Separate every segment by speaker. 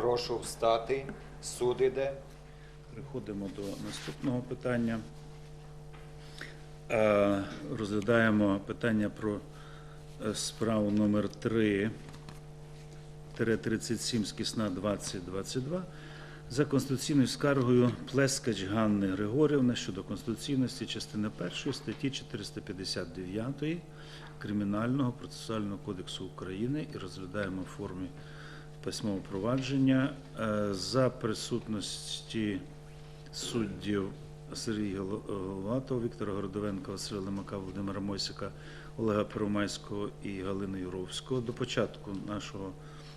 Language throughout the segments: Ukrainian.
Speaker 1: Прошу встати. Суд іде.
Speaker 2: Переходимо до наступного питання. Е, Розглядаємо питання про е, справу номер 3 37 скісна 2022 за конституційною скаргою Плескач Ганни Григорівни щодо конституційності частини 1 статті 459 Кримінального процесуального кодексу України і розглядаємо в формі письмового провадження Е, за присутності суддів Сергія Головатого, Віктора Городовенка, Василя Лемака, Володимира Мойсика, Олега Первомайського і Галини Юровського. До початку нашого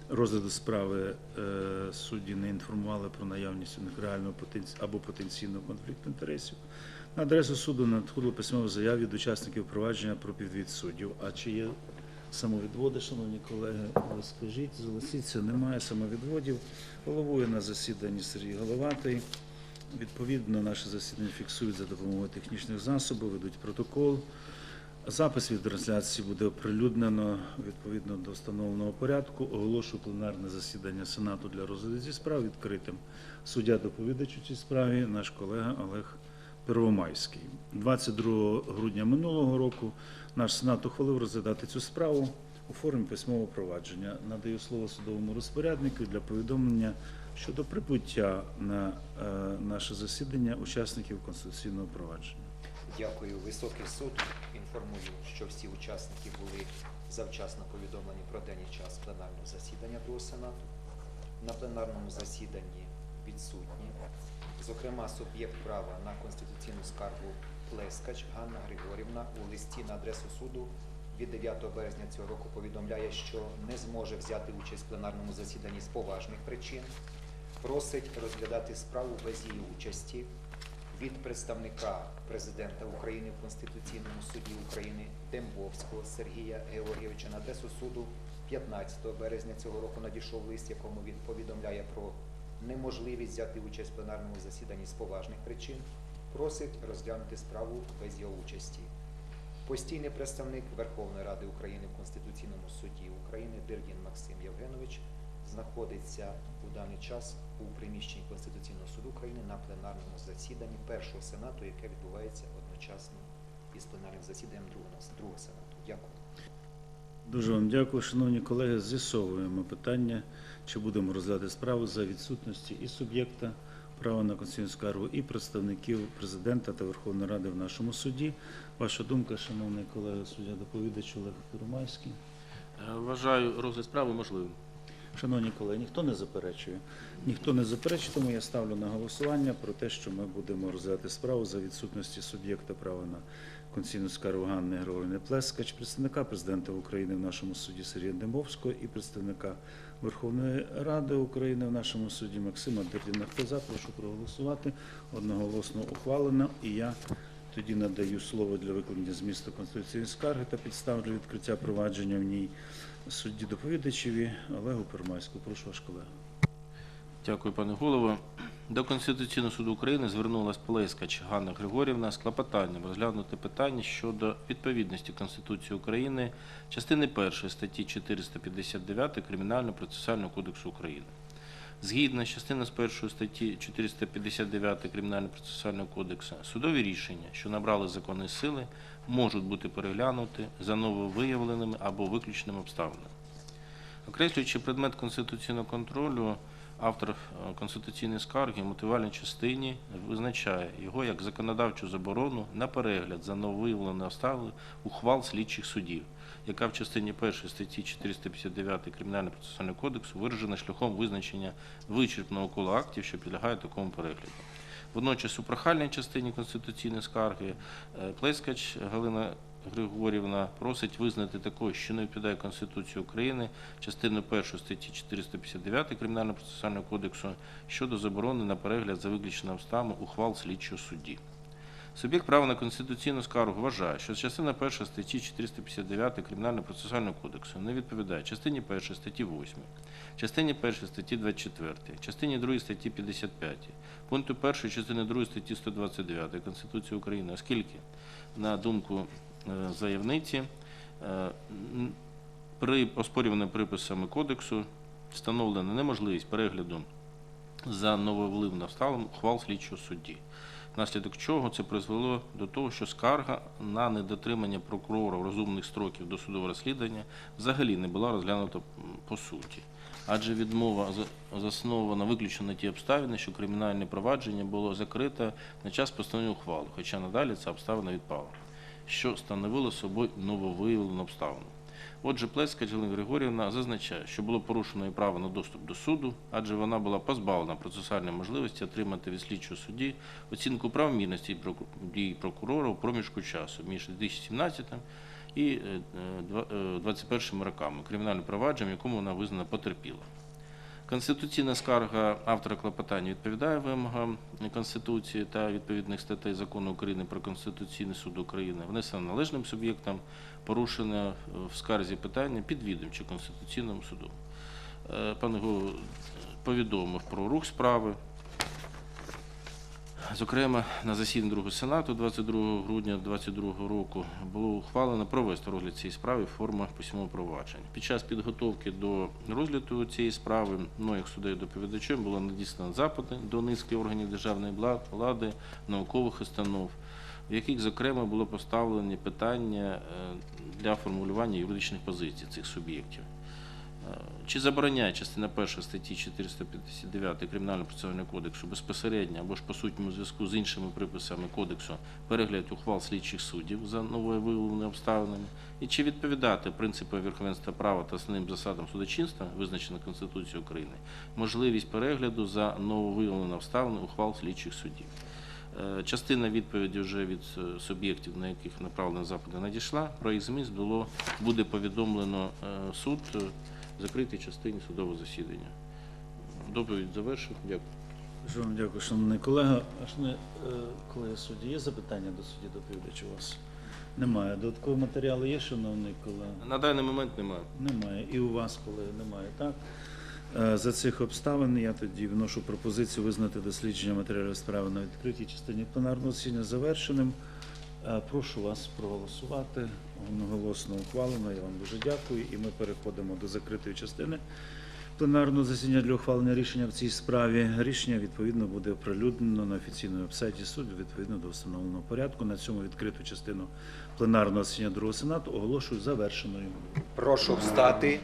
Speaker 2: розгляду справи е, судді не інформували про наявність реального або потенційного конфлікту інтересів. На адресу суду надходило письмове заяв від учасників провадження про підвід суддів. А чи є самовідводи, шановні колеги? Ви скажіть, зголосіться, немає самовідводів. Головує на засіданні Сергій Головатий. Відповідно, наше засідання фіксують за допомогою технічних засобів, ведуть протокол. Запис від трансляції буде оприлюднено відповідно до встановленого порядку. Оголошую пленарне засідання Сенату для розгляду зі справ відкритим. Суддя доповідач у цій справі, наш колега Олег Первомайський. 22 грудня минулого року наш Сенат ухвалив розглядати цю справу у формі письмового провадження. Надаю слово судовому розпоряднику для повідомлення щодо прибуття на е, наше засідання учасників конституційного провадження.
Speaker 1: Дякую. Високий суд. Інформую, що всі учасники були завчасно повідомлені про день і час пленарного засідання другого Сенату. На пленарному засіданні відсутні, зокрема, суб'єкт права на конституційну скаргу Плескач Ганна Григорівна у листі на адресу суду від 9 березня цього року повідомляє, що не зможе взяти участь в пленарному засіданні з поважних причин. Просить розглядати справу без її участі від представника президента України в Конституційному суді України Дембовського Сергія Георгійовича на адресу суду 15 березня цього року надійшов лист, якому він повідомляє про неможливість взяти участь в пленарному засіданні з поважних причин. Просить розглянути справу без його участі. Постійний представник Верховної Ради України в Конституційному суді України Дирдін Максим Євгенович знаходиться у даний час у приміщенні Конституційного суду України на пленарному засіданні першого сенату, яке відбувається одночасно із пленарним засіданням другого сенату. Дякую.
Speaker 2: Дуже вам дякую, шановні колеги. З'ясовуємо питання, чи будемо розглядати справу за відсутності і суб'єкта права на конституційну скаргу, і представників президента та Верховної Ради в нашому суді. Ваша думка, шановний колега суддя доповідач Олег Первомайський.
Speaker 3: Е, Вважаю розгляд справи можливим.
Speaker 2: Шановні колеги, ніхто не заперечує. Ніхто не заперечує, тому я ставлю на голосування про те, що ми будемо розглядати справу за відсутності суб'єкта права на конституційну скаргу Ганни Георгіївни Плескач, представника президента України в нашому суді Сергія Дембовського і представника Верховної Ради України в нашому суді Максима Дердіна. Хто за, прошу проголосувати. Одноголосно ухвалено. І я тоді надаю слово для викладення змісту конституційної скарги та підстав для відкриття провадження в ній судді доповідачеві Олегу Пермайську. Прошу ваш колега.
Speaker 3: Дякую, пане голово. До Конституційного суду України звернулась Плескач Ганна Григорівна з клопотанням розглянути питання щодо відповідності Конституції України частини 1 статті 459 Кримінально-процесуального кодексу України. Згідно з частиною з 1 статті 459 Кримінально-процесуального кодексу, судові рішення, що набрали законної сили, можуть бути переглянуті за нововиявленими або виключеними обставинами. Окреслюючи предмет конституційного контролю, автор е, конституційної скарги в мотивальній частині визначає його як законодавчу заборону на перегляд за нововиявленими обставини ухвал слідчих судів, яка в частині 1 статті 459 Кримінально-процесуального кодексу виражена шляхом визначення вичерпного кола актів, що підлягають такому перегляду. Водночас у прохальній частині конституційної скарги е, Плескач Галина Григорівна просить визнати такою, що не відповідає Конституції України, частину 1 статті 459 Кримінально-процесуального кодексу щодо заборони на перегляд за виключеними обставинами ухвал слідчого судді. Суб'єкт права на конституційну скаргу вважає, що частина 1 статті 459 Кримінально-процесуального кодексу не відповідає частині 1 статті 8, частині 1 статті 24, частині 2 статті 55, пункту 1 частини 2 статті 129 Конституції України, оскільки, на думку заявниці, е, при оспорюваними приписами кодексу встановлена неможливість перегляду за нововливним обставинам ухвал слідчого судді. Внаслідок чого це призвело до того, що скарга на недотримання прокурора розумних строків до судового розслідування взагалі не була розглянута по суті. Адже відмова заснована виключно на ті обставини, що кримінальне провадження було закрите на час постановлення ухвали, хоча надалі ця обставина відпала, що становило собою нововиявлену обставину. Отже, Плескач Галина Григорівна зазначає, що було порушено її право на доступ до суду, адже вона була позбавлена процесуальної можливості отримати від слідчого судді оцінку правомірності дій прокурора у проміжку часу між 2017 і е, е, два- е, 21 роками кримінальним провадженням, якому вона визнана потерпіла. Конституційна скарга автора клопотання відповідає вимогам Конституції та відповідних статей Закону України про Конституційний суд України, внесена належним суб'єктам, порушене в скарзі питання підвідомче Конституційному суду. Е, Пане голово, повідомив про рух справи. Зокрема, на засіданні Другого Сенату 22 грудня 2022 року було ухвалено провести розгляд цієї справи в формах письмового провадження. Під час підготовки до розгляду цієї справи мною як суддею було надіслано запити до низки органів державної влади, наукових установ, в яких, зокрема, було поставлені питання е, для формулювання юридичних позицій цих суб'єктів. Чи забороняє частина 1 статті 459 Кримінального процесуального кодексу безпосередньо або ж по сутньому зв'язку з іншими приписами кодексу перегляд ухвал слідчих суддів за новою виявленими обставинами? І чи відповідати принципу верховенства права та основним засадам судочинства, визначеним Конституцією України, можливість перегляду за нововиявленими обставинами ухвал слідчих суддів? Е, Частина відповіді вже від е, суб'єктів, на яких направлена запити, надійшла. Про їх зміст було буде повідомлено е, суд в закритій частині судового засідання. Доповідь завершив. Дякую.
Speaker 2: Дуже вам дякую, шановний колега. А шановний е, колега судді, є запитання до судді доповідача у вас? Немає. Додаткові матеріали є, шановний колега?
Speaker 3: На даний момент немає.
Speaker 2: Немає. І у вас, коли немає, так? Е, За цих обставин я тоді вношу пропозицію визнати дослідження матеріалів справи на відкритій частині пленарного засідання завершеним. Е, Прошу вас проголосувати. Одноголосно ухвалено. Я вам дуже дякую. І ми переходимо до закритої частини пленарного засідання для ухвалення рішення в цій справі. Рішення відповідно буде оприлюднено на офіційному вебсайті суду відповідно до встановленого порядку. На цьому відкриту частину пленарного засідання другого сенату оголошую завершеною.
Speaker 1: Прошу встати.